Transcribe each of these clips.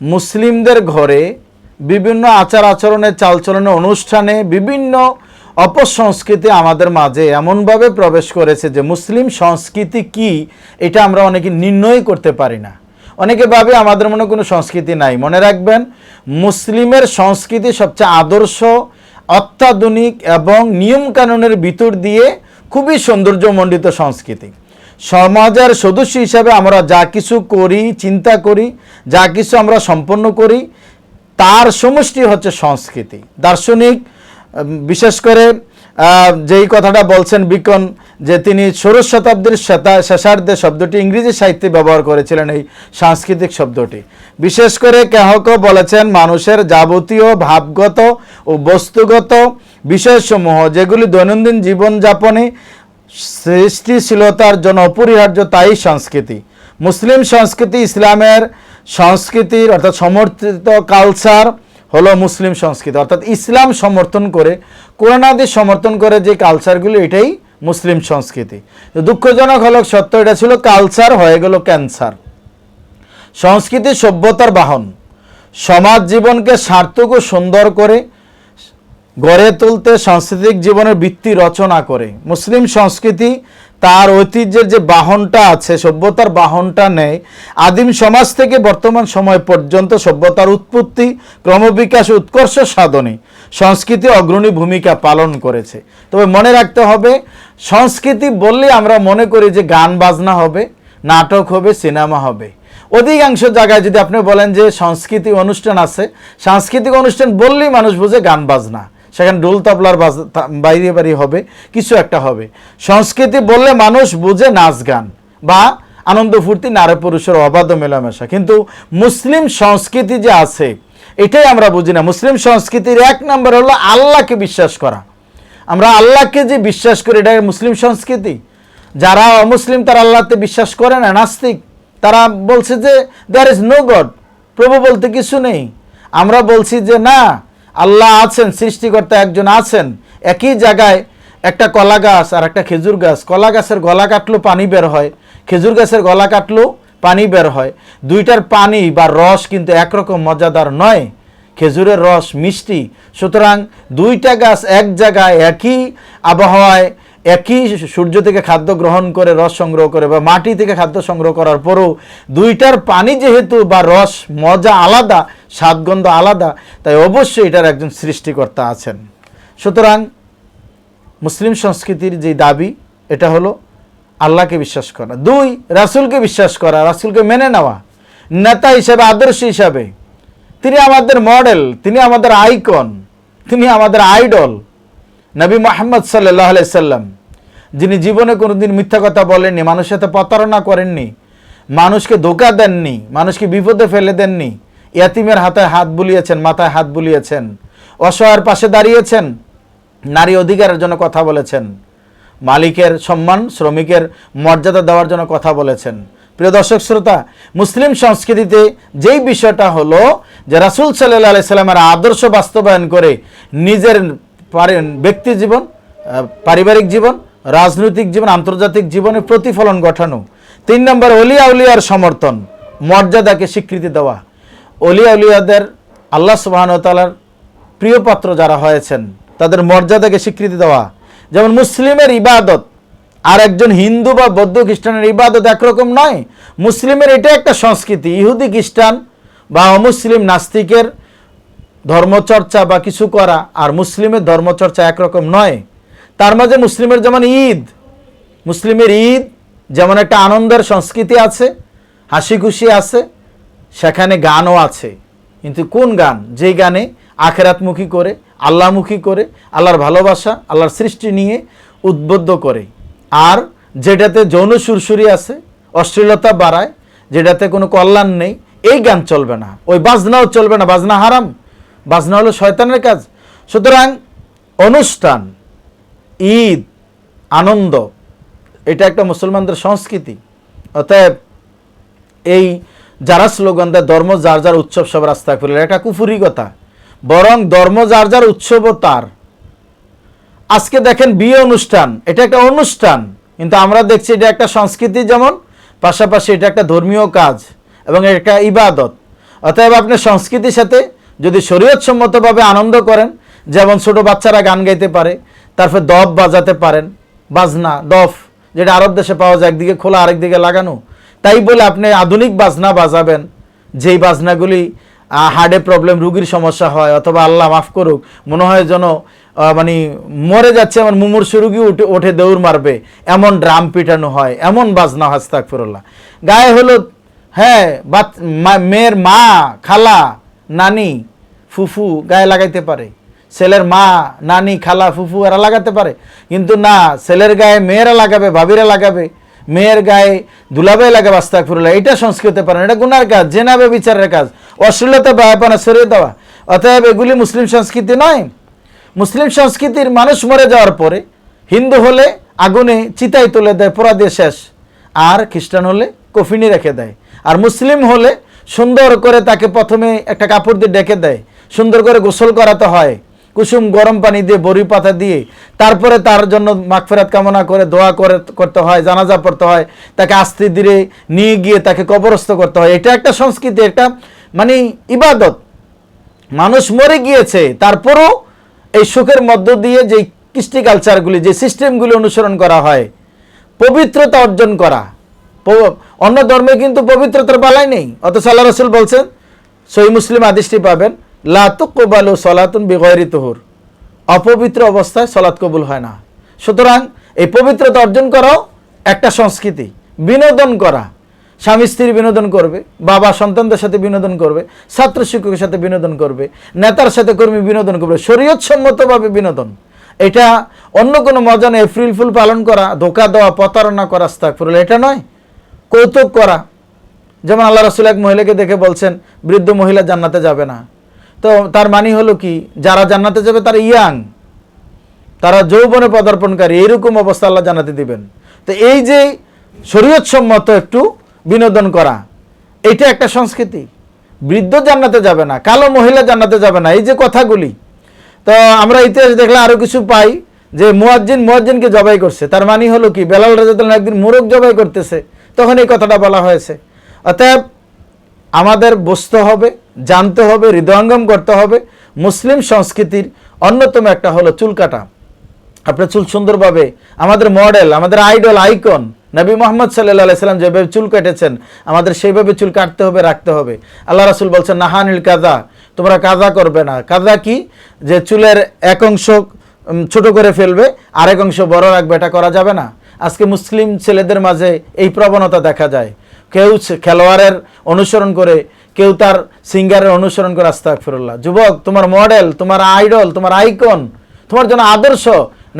মুসলিমদের ঘরে বিভিন্ন আচার আচরণের চালচলনের অনুষ্ঠানে বিভিন্ন অপসংস্কৃতি আমাদের মাঝে এমনভাবে প্রবেশ করেছে যে মুসলিম সংস্কৃতি কি, এটা আমরা অনেকে নির্ণয় করতে পারি না। অনেকে ভাবে আমাদের মনে কোনো সংস্কৃতি নাই। মনে রাখবেন, মুসলিমের সংস্কৃতি সবচেয়ে আদর্শ, অত্যাধুনিক এবং নিয়মকানুনের ভিতর দিয়ে খুবই সৌন্দর্যমণ্ডিত সংস্কৃতি। সমাজের সদস্য হিসাবে আমরা যা কিছু করি, চিন্তা করি, যা কিছু আমরা সম্পন্ন করি, তার সমষ্টি হচ্ছে সংস্কৃতি। দার্শনিক বিশেষ করে যেই কথাটা বলছেন বিকন, যে তিনি ষোড়শ শতাব্দীর শতা- শেষার্ধে শব্দটি ইংরেজি সাহিত্যে ব্যবহার করেছিলেন এই সাংস্কৃতিক শব্দটি। বিশেষ করে কেহক বলেছেন, মানুষের যাবতীয় ভাবগত ও বস্তুগত বিষয়সমূহ, যেগুলি দৈনন্দিন জীবনযাপনে সৃষ্টিশীলতার জন্য অপরিহার্য তাই সংস্কৃতি। মুসলিম সংস্কৃতি ইসলামের সংস্কৃতির অর্থাৎ সমর্থিত কালচার হলো মুসলিম সংস্কৃতি। অর্থাৎ ইসলাম সমর্থন করে কোরআনাদি সমর্থন করে যে কালচারগুলো এটাই মুসলিম সংস্কৃতি। দুঃখজনক হলো সত্য, এটা ছিল কালচার হয়ে গেল ক্যান্সার সংস্কৃতি সভ্যতার বাহন। সমাজ জীবনকে সার্থক ও সুন্দর করে গড়ে তুলতে সাংস্কৃতিক জীবনের ভিত্তি রচনা করে। মুসলিম সংস্কৃতি তার ঐতিহ্যের যে বাহনটা আছে, সভ্যতার বাহনটা নেয় আদিম সমাজ থেকে বর্তমান সময় পর্যন্ত সভ্যতার উৎপত্তি, ক্রমবিকাশ, উৎকর্ষ সাধনে সংস্কৃতি অগ্রণী ভূমিকা পালন করেছে। তবে মনে রাখতে হবে, সংস্কৃতি বললে আমরা মনে করি যে গান বাজনা হবে, নাটক হবে, সিনেমা হবে। অধিকাংশ জায়গায় যদি আপনি বলেন যে সাংস্কৃতিক অনুষ্ঠান আছে, সাংস্কৃতিক অনুষ্ঠান বললেই মানুষ বুঝে গান বাজনা। সেখানে ডোল তবলার বাইরে বাড়ি হবে, কিছু একটা হবে। সংস্কৃতি বললে মানুষ বুঝে নাচ গান বা আনন্দ ফুর্তি, নারী পুরুষের অবাধ মেলামেশা। কিন্তু মুসলিম সংস্কৃতি যে আছে, এটাই আমরা বুঝি না। মুসলিম সংস্কৃতির এক নম্বর হলো আল্লাহকে বিশ্বাস করা। আমরা আল্লাহকে যে বিশ্বাস করি এটা মুসলিম সংস্কৃতি। যারা অমুসলিম, তারা আল্লাহতে বিশ্বাস করে না, নাস্তিক। তারা বলছে যে দেয়ার ইজ নো গড প্রভু বলতে কিছু নেই। আমরা বলছি যে, না আল্লাহ আছেন, সৃষ্টিকর্তা একজন আছেন, একই জায়গায় একটা কলা গাছ আর একটা খেজুর গাছ। কলা গাছের গলা কাটলো পানি বের হয়, খেজুর গাছের গলা কাটলো পানি বের হয়। দুইটার পানি বা রস কিন্তু একরকম মজাদার নয়। খেজুরের রস মিষ্টি। সুতরাং দুইটা গাছ এক জায়গায় একই আবহাওয়ায় একই সূর্য থেকে খাদ্য গ্রহণ করে রস সংগ্রহ করে বা মাটি থেকে খাদ্য সংগ্রহ করার পরও দুইটার পানি যেহেতু বা রস মজা আলাদা, স্বাদগন্ধ আলাদা, তাই অবশ্যই এটার একজন সৃষ্টিকর্তা আছেন। সুতরাং মুসলিম সংস্কৃতির যে দাবি, এটা হলো আল্লাহকে বিশ্বাস করা। দুই, রাসূলকে বিশ্বাস করা, রাসূলকে মেনে নেওয়া। নেতা হিসাবে, আদর্শ হিসাবে। তিনি আমাদের মডেল, তিনি আমাদের আইকন, তিনি আমাদের আইডল। নবী মোহাম্মদ সাল্লাহ সাল্লাম, যিনি জীবনে কোনোদিন মিথ্যা কথা বলেননি, মানুষের সাথে প্রতারণা করেননি, মানুষকে ধোকা দেননি, মানুষকে বিপদে ফেলে দেননি, ইয়াতিমের হাতে হাত বুলিয়েছেন, মাথায় হাত বুলিয়েছেন, অসহায়ের পাশে দাঁড়িয়েছেন, নারী অধিকারের জন্য কথা বলেছেন, মালিকের সম্মান শ্রমিকের মর্যাদা দেওয়ার জন্য কথা বলেছেন। প্রিয় দর্শক, শ্রোতা, মুসলিম সংস্কৃতিতে যেই বিষয়টা হলো যে রাসুল সাল্লাহ আলি সাল্লামের আদর্শ বাস্তবায়ন করে নিজের ব্যক্তি জীবন পারিবারিক জীবন, রাজনৈতিক জীবন, আন্তর্জাতিক জীবনে প্রতিফলন ঘটানো। তিন নম্বর অলিয়া উলিয়ার সমর্থন, মর্যাদাকে স্বীকৃতি দেওয়া। অলিয়া উলিয়াদের আল্লাহ সুবাহতালার প্রিয় পাত্র যারা হয়েছেন, তাদের মর্যাদাকে স্বীকৃতি দেওয়া। যেমন মুসলিমের ইবাদত আর একজন হিন্দু বা বৌদ্ধ খ্রিস্টানের ইবাদত একরকম নয়। মুসলিমের এটা একটা সংস্কৃতি। ইহুদি খ্রিস্টান বা অমুসলিম নাস্তিকের ধর্মচর্চা বা কিছু করা, আর মুসলিমের ধর্মচর্চা একরকম নয়। তার মাঝে মুসলিমের যেমন ঈদ, মুসলিমের ঈদ যেমন একটা আনন্দের সংস্কৃতি আছে হাসি খুশি আছে, সেখানে গানও আছে। কিন্তু কোন গান? যেই গানে আখেরাতমুখী করে, আল্লাহমুখী করে, আল্লাহর ভালোবাসা, আল্লাহর সৃষ্টি নিয়ে উদ্বুদ্ধ করে। আর যেটাতে যৌন সুরসুরি আছে, অশ্লীলতা বাড়ায়, যেটাতে কোনো কল্যাণ নেই, এই গান চলবে না। ওই বাজনাও চলবে না, বাজনা হারাম। বাজনা হলো শয়তানের কাজ। সুতরাং অনুষ্ঠান, ঈদ, আনন্দ, এটা একটা মুসলমানদের সংস্কৃতি। অতএব এই যারা স্লোগান দেয়, ধর্ম যার যার উৎসব সব রাস্তায় ফেলে এটা কুফুরি কথা। বরং ধর্ম যার যার উৎসবও তার। আজকে দেখেন বিয়ে অনুষ্ঠান, এটা একটা অনুষ্ঠান, কিন্তু আমরা দেখছি এটা একটা সংস্কৃতি যেমন, পাশাপাশি এটা একটা ধর্মীয় কাজ এবং এটা ইবাদত। অতএব আপনি সংস্কৃতির সাথে যদি শরীয়তসম্মতভাবে আনন্দ করেন, যেমন ছোট বাচ্চারা গান গাইতে পারে, তারপর দফ বাজাতে পারেন, বাজনা, দফ, যেটা আরব দেশে পাওয়া যায়, একদিকে খোলা আরেকদিকে লাগানো, তাই বলে আপনি আধুনিক বাজনা বাজাবেন। যেই বাজনাগুলি হার্টে প্রবলেম রুগীর সমস্যা হয়, অথবা আল্লাহ মাফ করুক, মনে হয় যেন মানে মরে যাচ্ছে আমার মুমুর রুগী উঠে ওঠে দৌড় মারবে, এমন ড্রাম পিটানো হয়, এমন বাজনা হাস্তাক ফিরল্লাহ গায়ে হলো হ্যাঁ মেয়ের মা, খালা, নানি ফুফু গায়ে লাগাইতে পারে। ছেলের মা, নানি, খালা, ফুফু, এরা লাগাতে পারে। কিন্তু না, ছেলের গায়ে মেয়েরা লাগাবে, ভাবিরা লাগাবে। মেয়ের গায়ে দুলাবাই লাগাবে আস্তাক ফুরুল্লাহ এটা সংস্কৃত পারে এটা গুনার কাজ জেনাবে বিচারের কাজ। অশ্লীলতা ব্যাপানা সরিয়ে দেওয়া। অতএব এগুলি মুসলিম সংস্কৃতি নয়। মুসলিম সংস্কৃতির মানুষ মরে যাওয়ার পরে হিন্দু হলে আগুনে চিতাই তুলে দেয়, পোড়া দিয়ে শেষ। আর খ্রিস্টান হলে কফিনি রেখে দেয়। আর মুসলিম হলে সুন্দর করে তাকে প্রথমে একটা কাপড় দিয়ে ডেকে দেয়। সুন্দর করে গোসল করাতে হয়। কুসুম গরম পানি দিয়ে, বড়ি পাতা দিয়ে, তারপরে তার জন্য মাগফেরাত কামনা করে দোয়া করে, করতে হয়, জানাজা পড়তে হয়, তাকে আস্তে ধীরে নিয়ে গিয়ে তাকে কবরস্থ করতে হয়। এটা একটা সংস্কৃতি, একটা মানে ইবাদত। মানুষ মরে গিয়েছে, তারপরও এই সুখের মধ্য দিয়ে যে কৃষ্টি কালচারগুলি, যে সিস্টেমগুলি অনুসরণ করা হয়, পবিত্রতা অর্জন করা। অন্য ধর্মে কিন্তু পবিত্রতার বালাই নেই। অথচ আল্লাহ রসুল বলছেন সই মুসলিম আদিষ্টি পাবেন লাতুকবালু সলাতুন তহুর। অপবিত্র অবস্থায় সলাৎ কবুল হয় না। সুতরাং এই পবিত্রতা অর্জন করাও একটা সংস্কৃতি। বিনোদন করা। স্বামী স্ত্রী বিনোদন করবে, বাবা সন্তানদের সাথে বিনোদন করবে, ছাত্র শিক্ষকের সাথে বিনোদন করবে, নেতার সাথে কর্মী বিনোদন করবে, শরীয়তসম্মতভাবে বিনোদন। এটা অন্য কোনো মজা নেই, এপ্রিল ফুল পালন করা, ধোকা দেওয়া, প্রতারণা করা স্তাকফিরুল এটা নয়। কৌতুক করা। যেমন আল্লাহ রসুল এক মহিলাকে দেখে বলছেন, বৃদ্ধ মহিলা জান্নাতে যাবে না। তো তার মানে হলো কি, যারা জান্নাতে যাবে তারা ইয়াং, তারা যৌবনে পদার্পণকারী, এইরকম অবস্থা আল্লাহ জানাতে দিবেন। তো এই যে শরীয়তসম্মত একটু বিনোদন করা, এটা একটা সংস্কৃতি। বৃদ্ধ জান্নাতে যাবে না, কালো মহিলা জান্নাতে যাবে না, এই যে কথাগুলি। তো আমরা ইতিহাস দেখলে আরও কিছু পাই যে মুয়াজ্জিন মুয়াজ্জিনকে জবাই করছে। তার মানে হলো কি, বেলাল রাজাতুল্লাহ একদিন মোরগ জবাই করতেছে, তখন এই কথাটা বলা হয়েছে। অতএব আমাদের বসতে হবে জানতে হবে, হৃদয়ঙ্গম করতে হবে। মুসলিম সংস্কৃতির অন্যতম একটা হলো চুল কাটা। আপনার চুল সুন্দরভাবে, আমাদের মডেল, আমাদের আইডল, আইকন, নবী মোহাম্মদ সাল্লাহ সাল্লাম যেভাবে চুল কেটেছেন, আমাদের সেইভাবে চুল কাটতে হবে, রাখতে হবে। আল্লাহ রাসুল বলছেন, নাহানিল কাজা তোমরা কাজা করবে না। কাজা কি? যে চুলের এক অংশ ছোট করে ফেলবে, আরেক অংশ বড় রাখবে, এটা করা যাবে না। আজকে মুসলিম ছেলেদের মাঝে এই প্রবণতা দেখা যায়। কেউ খেলোয়াড়ের অনুসরণ করে কেউ তার সিঙ্গারের অনুসরণ করে আস্তাক ফিরুল্লাহ যুবক, তোমার মডেল তোমার আইডল তোমার আইকন তোমার জন্য আদর্শ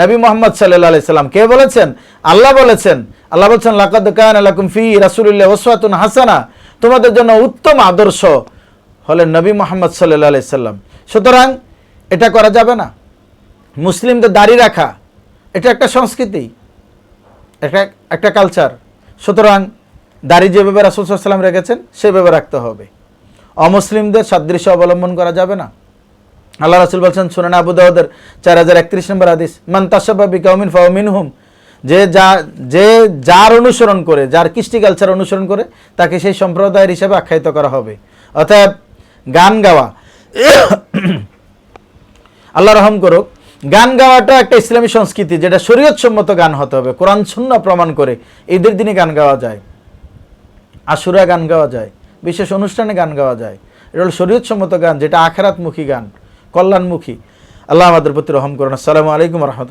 নবী মোহাম্মদ সাল্লাহ সাল্লাম। কে বলেছেন? আল্লাহ বলেছেন। আল্লাহ বলছেন, লাকাদ কান আলাকুম ফি রাসূলুল্লাহ ওয়াসওয়াতুন হাসানা। তোমাদের জন্য উত্তম আদর্শ হলেন নবী মোহাম্মদ সাল্লাহ সাল্লাম। সুতরাং এটা করা যাবে না। মুসলিমদের দাড়ি রাখা, এটা একটা সংস্কৃতি একটা একটা কালচার সুতরাং দাড়ি যেভাবে রাসুল সাল্লাম রেখেছেন, সেভাবে রাখতে হবে। অমুসলিমদের সাদৃশ্য অবলম্বন করা যাবে না। আল্লাহ রাসুল বলছেন শুনেন আবু দাউদের চার হাজার একত্রিশ নম্বর আদিস মান বিকাউমিন ফাউমিন হুম যে যা, যে যার অনুসরণ করে, যার কৃষ্টি কালচার অনুসরণ করে, তাকে সেই সম্প্রদায়ের হিসাবে আখ্যায়িত করা হবে। অর্থাৎ গান গাওয়া, আল্লাহ রহম করুক, গান গাওয়াটা একটা ইসলামী সংস্কৃতি, যেটা শরীয়তসম্মত গান হতে হবে, কোরআন শূন্য প্রমাণ করে ঈদের দিনে গান গাওয়া যায়, আশুরা গান গাওয়া যায় বিশেষ অনুষ্ঠানে গান গাওয়া যায়। এটা হলো শরীয়তসম্মত গান, যেটা আখেরাতমুখী গান, কল্যাণমুখী। আল্লাহ আমাদের প্রতি রহম করুন। আসসালামু আলাইকুম রহমতুল্লাহ।